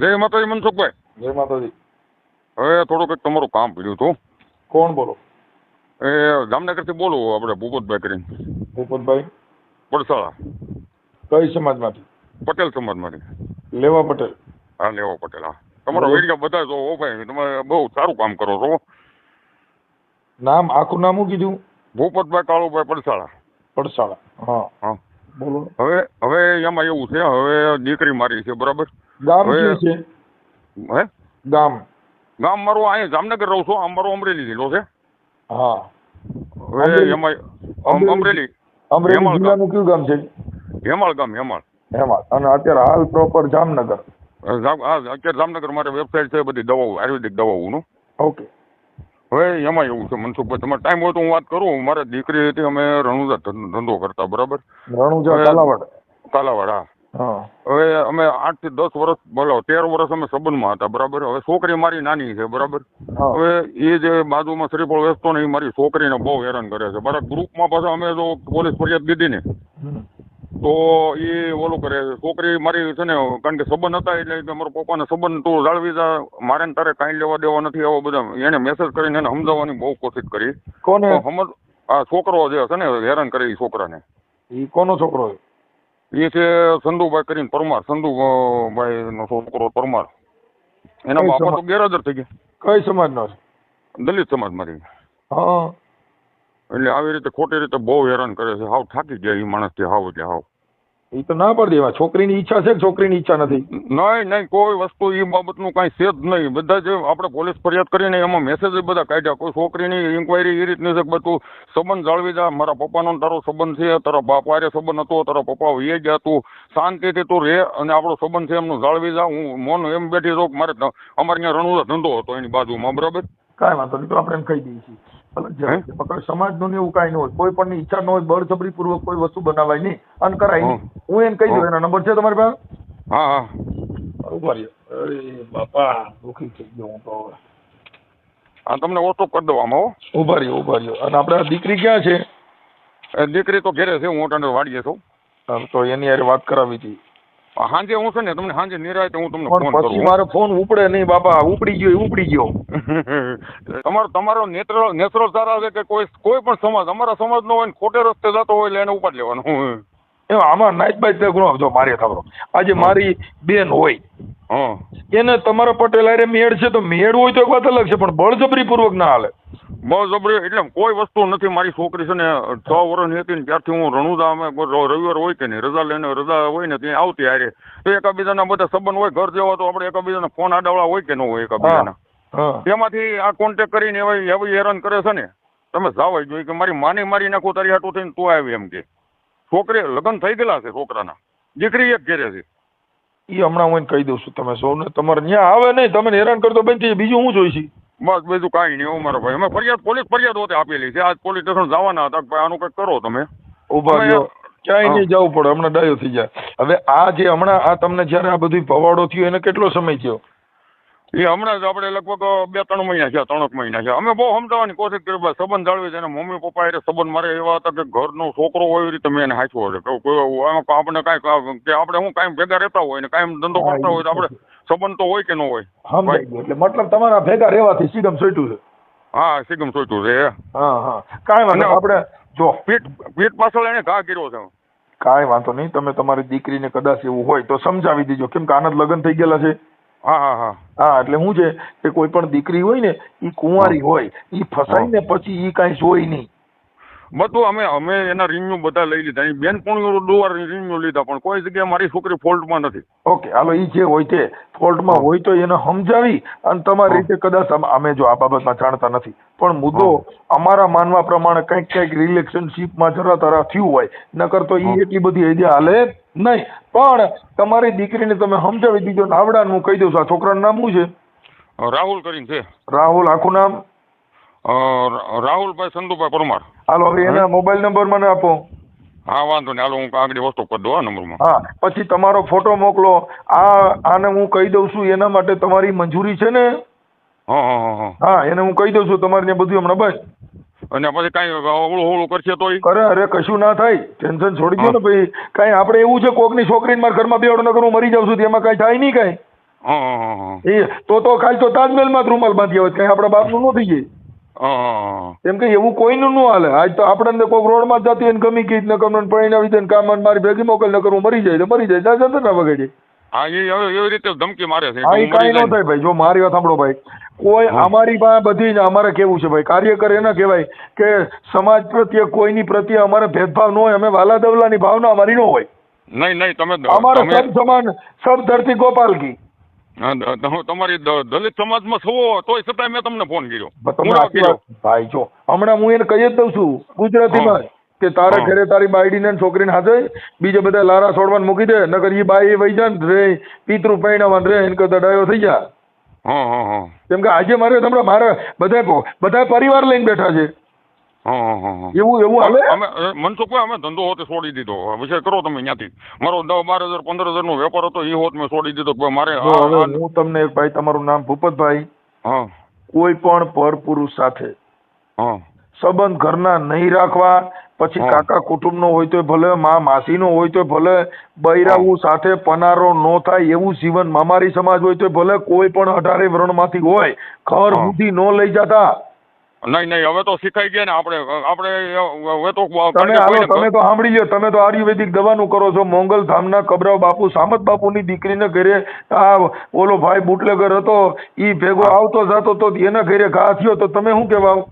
જય માતાજી મનસુખભાઈ. જય માતાજી. હવે થોડુંક કંઈક તમારું કામ પડ્યું હતું. કોણ બોલો? એ જામનગરથી બોલું આપણે ભૂપતભાઈ કરીને. ભૂપતભાઈ? પડસાળા કઈ સમાજમાંથી? પટેલ સમાજમાંથી. લેવા પટેલ. હા લેવા પટેલ હા. તમારો. વીડિયો બધા જો ઓ ભાઈ તમે બહુ સારું કામ કરો છો. નામ આખું નામ શું કીધું? ભૂપતભાઈ કાળુભાઈ પડસાળા પડસાળા હા. હા. બોલો. હવે હવે એમાં એવું છે હવે દીકરી મારી છે બરાબર? ગામ કયું છે? હે? ગામ. ગામ મારું અહીંયા જામનગર રહું છું આમ અમરેલી જિલ્લો છે. હા. એમાં અમરેલી. અમરેલી અમરેલી ગામ. જિલ્લાનું કયું ગામ છે? હેમાળ ગામ હેમાળ હેમાળ અને અત્યારે હાલ પ્રોપર જામનગર. અત્યારે જામનગર મારે વેબસાઇટ છે બધી દવાઓ આયુર્વેદિક દવાઓનું. ઓકે હવે એમાં એવું છે મનસુખભાઈ તમારે ટાઈમ હોય તો હું વાત કરું. મારે દીકરી હતી અમે રણુજા ધંધો કરતા બરાબર? રણુજા કાલાવાડ. કાલાવાડ હા. હા. હવે અમે આઠથી દસ વર્ષ બોલો તેર વર્ષ અમે સંબંધમાં હતા બરાબર? હવે છોકરી મારી નાની છે બરાબર? હવે એ જે બાજુમાં શ્રીફળ વેચતો ને એ મારી છોકરીને બહુ હેરાન કરે છે. બરાબર? ગ્રુપમાં પાછા અમે જો પોલીસ ફરિયાદ દીધી ને. તો એ ઓલું કરે છે. છોકરી મારી છે ને કારણ કે સંબંધ હતા એટલે મારા પપ્પાને સંબંધ તું જાળવી જા મારે ને તારે કાંઈ લેવા દેવા નથી આવો બધા. એને મેસેજ કરીને એને સમજાવવાની બહુ કોશિશ કરી. કોને? સમજ આ છોકરો જે છે ને હેરાન કરે એ છોકરાને. એ કોનો છોકરો છે? એ છે સંધુભાઈ કરીને પરમાર સંધુભાઈ નો છોકરો પરમાર. એના બાપા તો ગેરહાજર થઈ ગયા. કઈ સમાજનો છે? દલિત સમાજમાંથી. હા. એટલે આવી રીતે ખોટી રીતે બહુ હેરાન કરે છે. હાવ થાકી ગયા એ માણસથી હાવ એટલે હાવ. ઈ તો ના પાડી દેવા. છોકરીની ઈચ્છા છે કે છોકરીની ઈચ્છા નથી? નહીં નહીં કોઈ વસ્તુ એ બાબતનું કાંઈ છે જ નહીં. બધા જે આપણે પોલીસ ફરિયાદ કરીને એમાં મેસેજ બધા કાઢ્યા. કોઈ છોકરીની ઇન્કવાયરી એ રીતની છે કે બધું સંબંધ જાળવી જા. મારા પપ્પાનો તારો સંબંધ છે. તારા બાપ હારે સંબંધ હતો તારા પપ્પા એ ગયા તું. શાંતિથી તું રહે અને આપણો સંબંધ છે એમનું જાળવી જા. હું મોન એમ બેઠી છું મારે અમારે ત્યાં રણુદા ધંધો હતો એની બાજુમાં. બરાબર? કાંઈ વાંધો નહીં. તો આપણે એમ કહી દઈએ છીએ. સમાજનું એવું કાંઈ ન હોય. કોઈ પણ ઈચ્છા ન હોય બળજબરી પૂર્વક કોઈ વસ્તુ બનાવાય નહીં. અને કરાય નહીં. હું. એને કહી દઉં એના નંબર છે તમારી પાસે? હા હા. અરે બાપા દુઃખી થઈ ગયો હું તો. હા તમને વોટ્સઅપ કરી દઉં આમાં હો. ઊભા રહ્યો ઊભા રહ્યો. અને આપણે આ દીકરી ક્યાં છે? દીકરી તો ઘેરે છે હું અટાણે વાડીએ છું. તો એની યારે વાત કરાવી હતી. સાંજે હું છે ને તમને સાંજે નિરાયતે હું તમને ફોન ફોન પછી મારો ફોન ઉપડે નહીં બાપા ઉપડી ગયો ઉપડી ગયો. તમારો તમારો નેત્ર નેત્રો સારા છે કે કોઈ કોઈ પણ સમાજ અમારા સમાજ નો હોય ને ખોટે રસ્તે જતો હોય એટલે એને ઉપાડ લેવાનો. એમ આમાં નાઈટ બાઈટ તે ગુનો જો મારે ખબર આજે મારી બેન હોય એને તમારા પટેલ આરે મેળ છે તો મેળ હોય તો એક વાત અલગ છે પણ બળજબરી પૂર્વક ના હાલે. બહુ જબરી એટલે કોઈ વસ્તુ નથી. મારી છોકરી છે ને છ વર્ષની હતી ને ત્યારથી હું રણુદા અમે રવિવાર હોય કે નહીં રજા લઈને રજા હોય ને ત્યાં આવતી હારે. તો એકાબીજાના બધા સંબંધ હોય ઘર જેવા તો આપણે એકાબીજાના ફોન આડાવડા હોય કે ન હોય એકાબીજાના. તેમાંથી આ કોન્ટેક કરીને એવા એવી હેરાન કરે છે ને તમે જાવ જોઈએ કે મારી માની મારી નાખો તારી હાટું થઈને તું આવી એમ કે. છોકરી લગ્ન થઈ ગયેલા છે છોકરાના. દીકરી એક ઘેરે છે. એ હમણાં હું કહી દઉં છું તમે સૌને. તમારે ત્યાં આવે નહીં તમે હેરાન કરતો બેન બીજું હું જોઈશી? બસ બીજું કાંઈ નહીં ઉમર ભાઈ. અમે ફરિયાદ પોલીસ ફરિયાદ હોતે આપેલી છે. આજ પોલીસ સ્ટેશન જવાના હતા ભાઈ આનું કંઈક કરો તમે. ઊભા રહ્યો. ક્યાંય નહીં જવું પડે હમણાં ડાયો થઈ જાય. હવે આ જે હમણાં આ તમને જ્યારે આ બધું પવાડો થયો એને કેટલો સમય થયો? એ હમણાં જ આપણે લગભગ બે ત્રણ મહિના છે ત્રણક મહિના છે અમે બહુ સમજાવવાની કોશિશ કરી ભાઈ સંબંધ જાળવી છે. અને મમ્મી પપ્પા એ સંબંધ મારે એવા હતા કે ઘરનો છોકરો હોય એવી રીતે મેં એને હાચવો છે. આપણે કાંઈ કે આપણે હું કાંઈ ભેગા રહેતા હોય ને કાંઈ ધંધો કરતા હોય તો આપણે સંબંધ તો હોય કે ન હોય. એટલે મતલબ તમારા ભેગા રહેવાથી સિગમ સોટ્યું છે? હા સિગમ સોચ્યું છે હા હા. કાંઈ વાંધો આપણે જો પીઠ પીઠ પાછળ એને ઘા કર્યો છે. કાંઈ વાંધો નહીં. તમે તમારી દીકરીને કદાચ એવું હોય તો સમજાવી દેજો. કેમ કે આનંદ લગ્ન થઈ ગયેલા છે? હા હા હા. હા એટલે શું છે કે કોઈ પણ દીકરી હોય ને એ કુંવારી હોય એ ફસાય ને પછી એ કાંઈ જોઈ નહીં. બધું અમે અમે એના રિન્યુ બધા લઈ લીધા. એ બેન પણ દોવાર રિન્યુ લીધા પણ કોઈ જગ્યાએ મારી છોકરી ફોલ્ટમાં નથી. ઓકે હાલો એ જે હોય તે ફોલ્ટમાં હોય તો એને સમજાવી અને તમારી રીતે કદાચ અમે જો આ બાબતમાં જાણતા નથી. પણ મુદ્દો અમારા માનવા પ્રમાણે કંઈક કંઈક રિલેશનશીપમાં જરા તરા થયું હોય નકર તો એ એટલી બધી આઈડિયા હાલે નહીં પણ તમારી દીકરીને તમે સમજાવી દીધો ને આવડાને હું કહી દઉં છું. આ છોકરાનું નામ શું છે? રાહુલ કરીને છે. રાહુલ આખું નામ? રાહુલભાઈ સંતુભાઈ પરમાર. હાલો હવે એના મોબાઈલ નંબર મને આપો. હા વાંધો નહીં. હાલો હું આગળ વસ્તુ કરી દઉં આ નંબરમાં. હા પછી તમારો ફોટો મોકલો. આ આને હું કહી દઉં છું એના માટે તમારી મંજૂરી છે ને? હા હા હા હા. હા એને હું કહી દઉં છું તમારે ત્યાં બધું હમણાં બસ. અને પછી કઈ ઓળું ઓળું કરશે તોય? અરે અરે કશું ના થાય. ટેન્શન છોડી દો ને ભાઈ. કઈ આપણે એવું છે કોકની છોકરીને મારા ઘરમાં બેવડો નગર હું મરી જાઉં છું તો એમાં કઈ થાય નહીં કાંઈ. એ તો તો ખાલી તો તાજમહેલમાં જ રૂમાલ બાંધી આવે કઈ આપણા બાપનું ન થઈ જાય. કેમ કે એવું કોઈનું ન હાલે. આજ તો આપણને કોઈક રોડમાં જતી હોય ગમી ગઈ ન કમને પરિણાવી દે ને કામ મારી ભેગી મોકલ નકર હું મરી જાય તો મરી જાય. ત્યાં જતો ના વગાડી હા એ હવે એવી રીતે ધમકી મારે છે હા એ કાંઈ ન થાય ભાઈ જો મારી વાત સાંભળો ભાઈ કોઈ અમારી પાસે બધી જ અમારે કેવું છે ભાઈ કાર્યકર એને કહેવાય કે સમાજ પ્રત્યે કોઈની પ્રત્યે અમારે ભેદભાવ ન હોય અમે વાલા દવલાની ભાવના અમારી ન હોય. નહીં નહીં તમે અમારે સબ સમાન સબ ધરતી ગોપાલ કી. હા, દ- દ- તમારી દલિત સમાજમાં છો તોય છતાંય મેં તમને ફોન કર્યો. ભાઈ જો હમણાં હું એને કહી જ દઉં છું ગુજરાતીમાં કે તારે ઘરે તારી બાયડીને ને છોકરીને હાથે બીજે બધા લારા છોડવાને મૂકી દે નકર ઈ બાઈ વહી જાય ને રે પિતૃ પૈણાવાન રે એને કરતા ડાયો થઈ જા. કેમ કે આજે મારે હમણાં મારે બધા બધા પરિવાર લઈને બેઠા છે. એવું એવું હાલે? અમે મનસુખભાઈ અમે ધંધો હોતે છોડી દીધો. વિષય કરો તમે ત્યાંથી મારો દસ બાર હજાર પંદર હજાર નો વેપાર હતો એ હોત મેં છોડી દીધો મારે હું તમને એક ભાઈ તમારું નામ ભૂપતભાઈ. હા. કોઈ પણ પર પુરુષ સાથે સંબંધ ઘરના નહીં રાખવા પછી કાકા કાકા કુટુંબનો હોય તો ભલે મા માસીનો હોય તો ભલે બૈરાવું સાથે પનારો નો થાય એવું જીવન મામારી સમાજ હોય તો ભલે કોઈ પણ અઢારે વર્ણમાંથી હોય હા. સુધી નો લઈ જતા. નહીં નહીં હવે તો શીખાઈ ગયા ને આપણે આપણે હવે તો તમે હાલો તમે તો સાંભળી લો તમે તો આયુર્વેદિક દવાનું કરો છો મોંગલ ધામના કબરાવ બાપુ સામત બાપુની દીકરીને ઘરે આ ઓલો ભાઈ બુટલેગર હતો ઈ ભેગો આવતો જાતો તો એના ઘરે ઘા થયો તો તમે શું કહેવાવ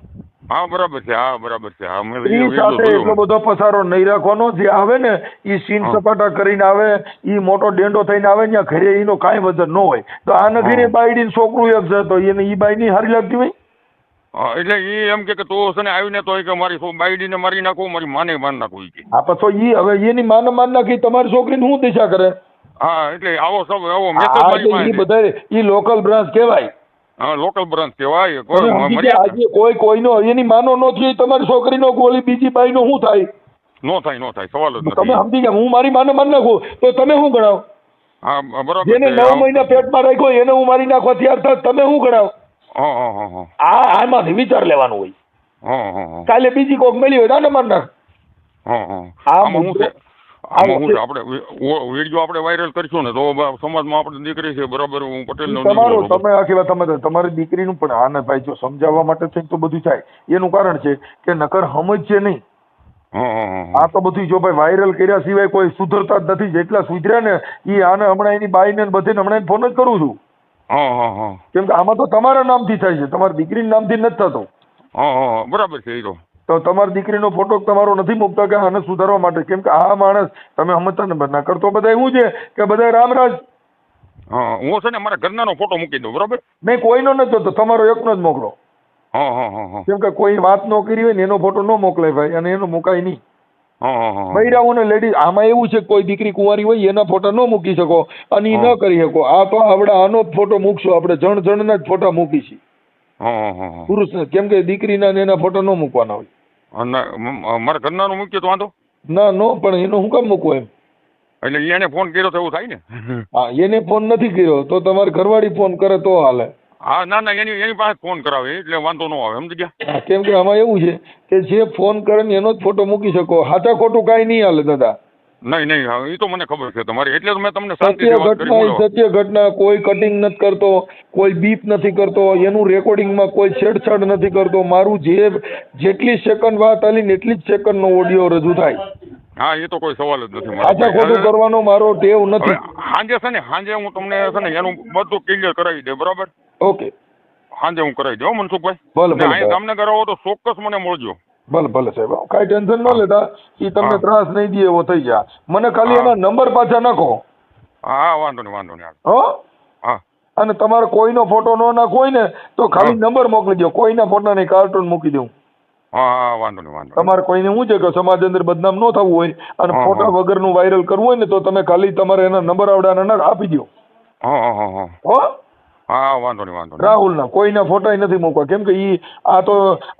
હા બરાબર છે હા બરાબર છે. હા મેં એ સાથે એટલો બધો પસારો નહીં રાખવાનો. જે આવે ને એ સીન સપાટા કરીને આવે એ મોટો ડેંડો થઈને આવે ને ઘરે એનો કાંઈ વજન ન હોય. તો આ નગીને બાયડી છોકરું એક છે તો એને એ બાઈ ની હારી લાગતી હોય? હા, એટલે એ એમ કે કે તું છે ને આવીને તો કે મારી બાઈડી બાયડીને મારી નાખું મારી માને માન નાખું એ કે. હા પછી ઈ હવે એની માન માન નાખી તમારી છોકરીને શું દિશા કરે? હા એટલે આવો સબ આવો મેસેજ એ ઈ બધા એ લોકલ બ્રાન્ચ કહેવાય. હા લોકલ બ્રાન્ચ કહેવાય આજે કોઈ કોઈનો એની માનો ન થયો તમારી છોકરીનો ગોળી બીજી બાઈનો શું થાય? નો થાય નો થાય સવાલ જ તમે સમજી ગયા હું મારી માને માન નાખું તો તમે શું ગણાવ? હા બરાબર જેને નવ મહિના પેટમાં રાખ્યો એને હું મારી નાખવા તૈયાર થાય તમે શું ગણાવ? આ આમાંથી વિચાર લેવાનું હોય. કાલે બીજી કોક મળી હોય આને માર નાખ. હા હા. આમાં શું છે? મુદ્દો- આમાં શું આ આપણે વીડિયો આપણે વાયરલ કરશું ને તો બ- સમાજમાં આપણે દીકરી છે બરાબર હું પટેલ નો તમે આખી વાત તમે તમારી દીકરીનું પણ આને ભાઈ જો સમજાવવા માટે થઈને તો બધું થાય. એનું કારણ છે કે નકર સમજ નહીં. હા હા હા આ તો બધું જો ભાઈ વાયરલ કર્યા સિવાય કોઈ સુધરતા જ નથી. જેટલા સુધર્યા ને એ આને હમણાં એની બાઈને ને બધીને હમણાં ફોન જ કરું છું. કેમ કે આમાં તો તમારા નામથી થાય છે. તમારી દીકરીના નામથી નથી થતો. બરાબર છે એ તો. તો તમારી દીકરીનો ફોટો તમારો નથી મૂકતા કે આને સુધારવા માટે. કેમ કે આ માણસ તમે સમજતા ને કરતો બધા એવું છે કે બધા રામરાજ. હા હું છે ને મારા ઘરનાનો ફોટો મૂકી દઉં બરોબર? મેં કોઈનો નથી જોતો. તમારો એકનો જ મોકલો. કેમ કે કોઈ વાત ન કરી હોય ને એનો ફોટો ન મોકલે ભાઈ અને એનો મુકાય નહીં. હા બૈરાઓને લેડીઝ આમાં એવું છે કે કોઈ દીકરી કુંવારી હોય એના ફોટા ન મૂકી શકો અને એ ન કરી શકો. આ તો આપણે આનો ફોટો મૂકશું. આપણે જણ જણના જ ફોટા મૂકીશી. પુરુષ કેમ કે દીકરીના ને એના ફોટા ન મૂકવાના હોય. મારા નું મૂક્યો તો વાંધો? ના નો પણ એનો હું કામ મૂકવો એમ? એટલે એને ફોન કર્યો તો એવું થાય ને? હા એને ફોન નથી કર્યો તો તમારી ઘરવાળી ફોન કરે તો હાલે. હા ના ના એની એની પાસે ફોન કરાવે એટલે વાંધો ન આવે સમજી ગયા? કેમ કે આમાં એવું છે કે જે ફોન કરે ને એનો જ ફોટો મૂકી શકો સાચા ખોટું કાંઈ નહીં હાલે દાદા. નહીં નહીં હા એ તો મને ખબર છે. તમારી એટલે તો મેં તમને સત્ય ઘટના સત્ય ઘટના કોઈ કટિંગ નથી કરતો કોઈ બીપ નથી કરતો એનું રેકોર્ડિંગમાં કોઈ છેડછાડ નથી કરતો. મારું જે જેટલી સેકન્ડ વાત આલી ને એટલી જ સેકન્ડનો ઓડિયો રજૂ થાય. હા એ તો કોઈ સવાલ જ નથી સાચા ખોટું કરવાનો મારો ટેવ નથી. સાંજે છે ને હાંજે હું તમને છે ને એનું બધું ક્લિયર કરાવી દે બરાબર? ઓકે સાંજે હું કરાવી દઉં મનસુખભાઈ. ભલે. તમને કરાવો તો ચોક્કસ મને મળજો. ભલે ભલે સાહેબ. કાંઈ ટેન્શન ન લેતા એ તમને ત્રાસ નહીં દે એવો થઈ જાય મને ખાલી એના નંબર પાછા નાખો. હા વાંધો નહીં વાંધો નહીં. હો? હા. અને તમારો કોઈનો ફોટો ન નાખો હોય ને તો ખાલી નંબર મોકલી દો કોઈના ફોટા નહીં કાર્ટૂન મૂકી દઉં. હા વાંધો નહીં વાંધો તમારે કોઈને શું છે કે સમાજ અંદર બદનામ ન થવું હોય અને ફોટા. વગરનું વાયરલ કરવું હોય ને તો તમે ખાલી તમારે એના નંબર આવડાના આપી દો હા હા. હા? હા વાંધો નહીં વાંધો રાહુલના કોઈના ફોટા નથી મૂકવા. કેમ કે ઈ આ તો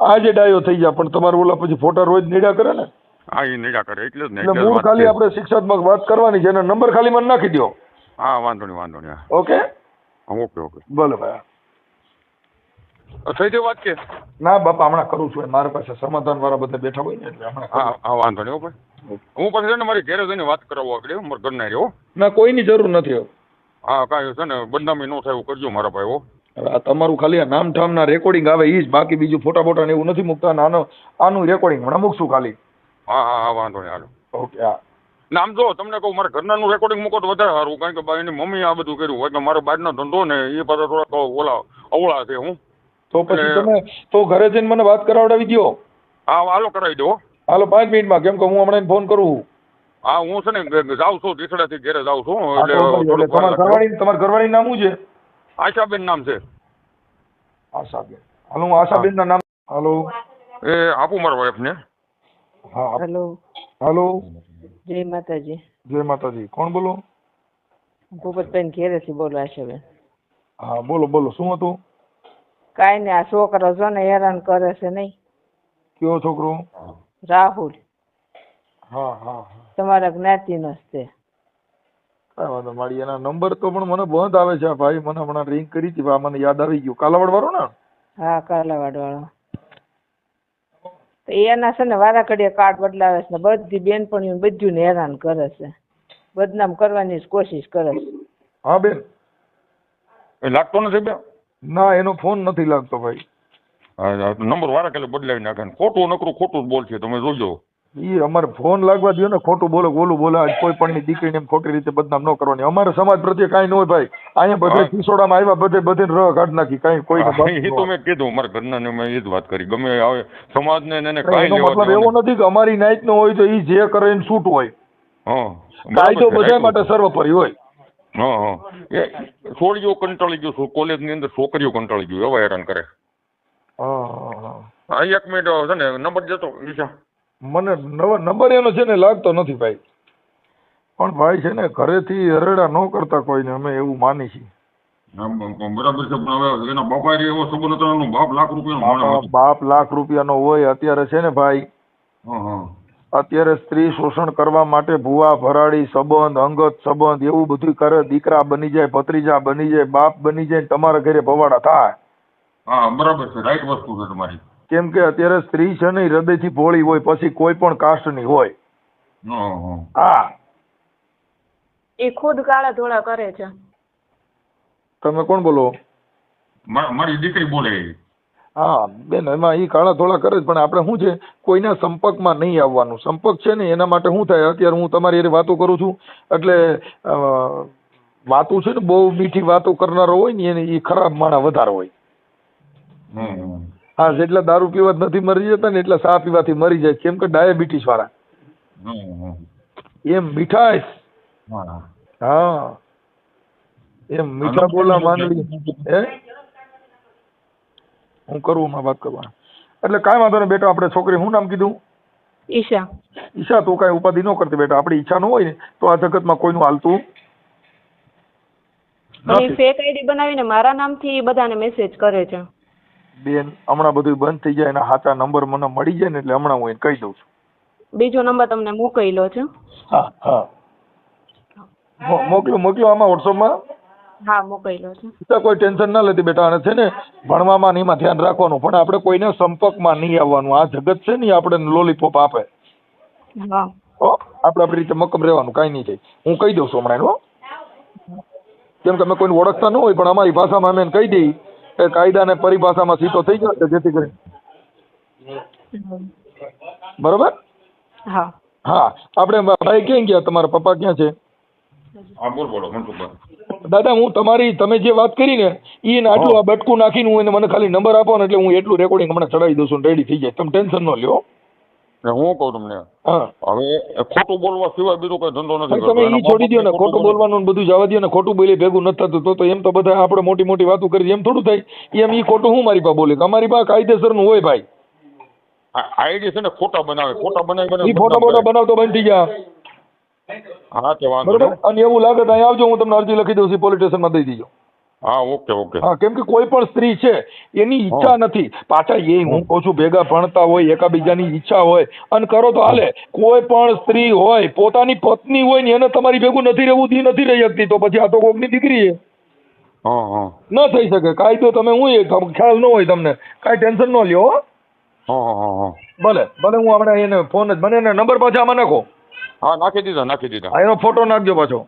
આજે ડાયો થઈ જાય પણ તમારે ઓલા પછી ફોટા રોજ નીડા કરે ને? હા એ નીડા કરે એટલે જ ને મૂળ ખાલી આપણે શિક્ષાત્મક વાત કરવાની છે નંબર ખાલી મને નાખી દો હા વાંધો નહીં વાંધો નહીં ઓકે? Okay okay. ભલે ભાઈ થઈ ગઈ વાત કે ના બાપા હમણાં કરું છું મારા પાસે સમાધાન વાળા બધા બેઠા હોય ને એટલે હમણાં હા હા વાંધો નહીં ભાઈ. હું પછી છે ને મારી ઘેરે જઈને વાત કરાવવા આગળ મારા ઘરના રહ્યો ના કોઈની જરૂર નથી હવે. હા કાંઈ છે ને બદનામી ન થાય એવું કરજો મારા ભાઈ હો. હવે આ તમારું ખાલી આ નામ ઠામના રેકોર્ડિંગ આવે એ જ બાકી બીજું ફોટા ફોટા ને એવું નથી મૂકતા અને આનો આનું રેકોર્ડિંગ હમણાં મૂકશું ખાલી. હા હા હા વાંધો નહીં હાલો. ઓકે હા. નામ જો તમને કહું મારા ઘરનાનું રેકોર્ડિંગ મૂકો તો વધારે સારું કારણ કે ભાઈ એની મમ્મી આ બધું કર્યું હોય કે મારો બહારનો ધંધો ને એ પાછા થોડાક ઓલા અવળા છે હું. તો પછી તમે તો ઘરે જઈને મને વાત કરાવડાવી દ્યો. હા હાલો કરાવી દો હાલો પાંચ મિનિટમાં કેમ કે હું હમણાં ફોન કરું હા હું છે ને જાઉં છું ટીસડાથી ઘેરે જાઉં છું એટલે તમારા ઘરવાળી તમારા ઘરવાળી નામ શું છે? આશાબેન નામ છે. આશાબેન. હાલો હું આશાબેન ના નામ હાલો. એ આપું મારા વાઈફને. હા આપ- હેલો. હાલો. જય માતાજી. જય માતાજી. કોણ બોલો? ભૂપતબેન ઘેરેથી બોલો આશાબેન. હા બોલો બોલો. શું હતું? કાઈ નઈ આ છોકરો જો ને હેરાન કરે છે નહીં. કયો છોકરો? રાહુલ. હા હા હા. તમારા જ્ઞાતિનો જ તે કાંઈ વાંધો મારી એના નંબર તો પણ મને બંધ આવે છે આ ભાઈ. મને હમણાં રિંગ કરી હતી આ મને યાદ આવી ગયું. કાલાવાડ વાળો ને? હા કાલાવાડ વાળો તો એના છે ને વારા ઘડીએ કાર્ડ બદલાવે છે ને બધી બેનપણીઓ બધું ને હેરાન કરે છે. બદનામ કરવાની જ કોશિશ કરે છે. હા બેન. એ લાગતો નથી બેન? ના એનો ફોન નથી લાગતો ભાઈ. નંબર વારા કાલે બદલાવી નાખે ખોટું નકરું ખોટું જ બોલશે તમે જોજો. ઈ અમારે ફોન લાગવા દો ને ખોટું બોલો ઓલું બોલે કોઈ પણ ની દીકરીને એમ ખોટી રીતે બદનામ ન કરવાની. અમારે સમાજ પ્રત્યે કાંઈ ન હોય ભાઈ. અહીંયા બધે ખીસોડામાં આવ્યા બધે બધે રહ કાઢ નાખી કાંઈ કોઈ એ તો મેં કીધું અમારા ઘરના ને મેં એ જ વાત કરી. ગમે આવે સમાજને એને કાંઈ મતલબ એવો નથી કે અમારી નાઈટ નો હોય તો ઈ જે કરે એને છૂટ હોય. કાયદો બધા માટે સર્વોપરી હોય. હા હા. એ છોડીઓ કંટાળી ગયો કોલેજની અંદર છોકરીઓ કંટાળી ગયું એવા હેરાન કરે. હા એક મિનિટ છે ને નંબર જતો ઈશા. મને નંબર એનો છે ને લાગતો નથી ભાઈ. પણ ભાઈ છે ને ઘરેથી હરેડા ન કરતા કોઈને અમે એવું માની છીએ. હા, બ- બ- બરાબર છે પણ હવે એના બાપા એવો સંબંધ હતો એનો બાપ લાખ રૂપિયાનો બાપા- લાખ હોય અત્યારે છે ને ભાઈ અત્યારે સ્ત્રી શોષણ કરવા માટે ભુવા ભરાડી સંબંધ અંગત સંબંધ એવું બધું કરે દીકરા બની જાય ભત્રીજા બની જાય બાપ બની જાય ને તમારા ઘરે ભવાડા થાય. હા બરાબર છે રાઈટ વસ્તુ છે તમારી. કેમ કે અત્યારે સ્ત્રી છે ને હૃદયથી ભોળી હોય પછી કોઈ પણ કાસ્ટની હોય. હા. એ ખુદ કાળા ધોળા કરે છે. તમે કોણ બોલો? મા- મારી દીકરી બોલે. હા બેન એમાં એ કાળા ધોળા કરે પણ આપણે શું છે કોઈના સંપર્કમાં નહીં આવવાનું. સંપર્ક છે ને એના માટે શું થાય? અત્યારે હું તમારી એ વાતો કરું છું એટલે વાતો છે ને બહુ મીઠી વાતો કરનારો હોય ને એને એ ખરાબ માણા વધારે હોય. હા જેટલા દારૂ પીવા નથી મરી જતા ને એટલા ચા પીવાથી મરી જાય કેમ કે ડાયાબિટીસ વાળા. એમ મીઠાશ. હા. હા. એમ મીઠા બોલા માંડવી. હે? હું કરું માં વાત કરવા એટલે કાંઈ વાંધો નહીં બેટા આપણે છોકરી શું નામ કીધું? ઈશા. ઈશા તું કાંઈ ઉપાધિ ન કરતી બેટા. આપણી ઈચ્છા ન હોય ને તો આ જગતમાં કોઈનું હાલતું ફેક આઈડી બનાવીને મારા નામથી બધાને મેસેજ કરે છે. બેન હમણાં બધું બંધ થઈ જાય એના હાચા નંબર મને મળી જાય ને એટલે હમણાં હું એને કહી દઉં છું. બીજો નંબર તમને મોકલેલો છે. હા હા. મો- મોકલો મોકલો આમાં વોટ્સઅપમાં. હા મોકલેલો છે. ઈચ્છા કોઈ ટેન્શન ના લેતી બેટા અને છે ને ભણવામાં ને એમાં ધ્યાન રાખવાનું પણ આપણે કોઈને સંપર્કમાં નહીં આવવાનું. આ જગત છે ને આપણે લોલીપોપ આપે. હા. હો આપણે આપણી રીતે મક્કમ રહેવાનું કાંઈ નહીં થાય. હું કહી દઉં છું હમણાં એનું, હો કેમ કે અમે કોઈને ઓળખતા ન હોય પણ અમારી ભાષામાં અમે એને કહી દઈ કે કાયદાને પરિભાષામાં સીધો થઈ જાય જેથી કરી બરોબર? હા. હા. આપણે ભાઈ ક્યાં ગયા? તમારા પપ્પા ક્યાં છે? દાદા હું તમારી તમે જે વાત કરી ને એ આટલું આ બટકું નાખીને હું એને મને ખાલી નંબર આપો ને એટલે હું એટલું રેકોર્ડિંગ હમણાં ચડાવી દઉં છું રેડી થઈ જાય. તમે ટેન્શન ન લ્યો. હું કહું તમને હવે એ ખોટું બોલવા સિવાય બીજો કોઈ ધંધો નથી તમે એ છોડી દો ને ખોટું બોલવાનું બધું જવા દો ને ખોટું બોલી ભેગું નથી થતું તો એમ તો બધા આપણે મોટી મોટી વાતો કરી એમ થોડું થાય. એમ ઈ ખોટું હું મારી પાસે બોલે? અમારી પાસે કાયદેસરનું હોય ભાઈ. આઈડી છે ને ખોટા બનાવે ખોટા બનાવી બનાવી ફોટા બોટા બનાવતો બંધ થઈ ગયા. હા તે વાંધો. અને એવું લાગે તો અહીં આવજો હું તમને અરજી લખી દઉં છું પોલીસ સ્ટેશનમાં દઈ દીજો. હા ઓકે ઓકે. હા કેમ કે કોઈ પણ સ્ત્રી છે એની ઈચ્છા નથી. પાછા એ હું કહું છું ભેગા ભણતા હોય એકાબીજાની ઈચ્છા હોય અને કરો તો હાલે. કોઈ પણ સ્ત્રી હોય પોતાની પત્ની હોય ને એને તમારી ભેગું નથી રહેવું દી નથી રહી શકતી તો પછી આ તો કોકની દીકરી છે. હા હા. ન થઈ શકે. કાયદો તમે હું એ ખ્યાલ ન હોય તમને. કાંઈ ટેન્શન ન લ્યો ભલે ભલે હું હમણાં એને ફોન જ મને એને નંબર પાછા આમાં નાખો. હા નાખી દીધો નાખી દીધો. એનો ફોટો નાખજો પાછો.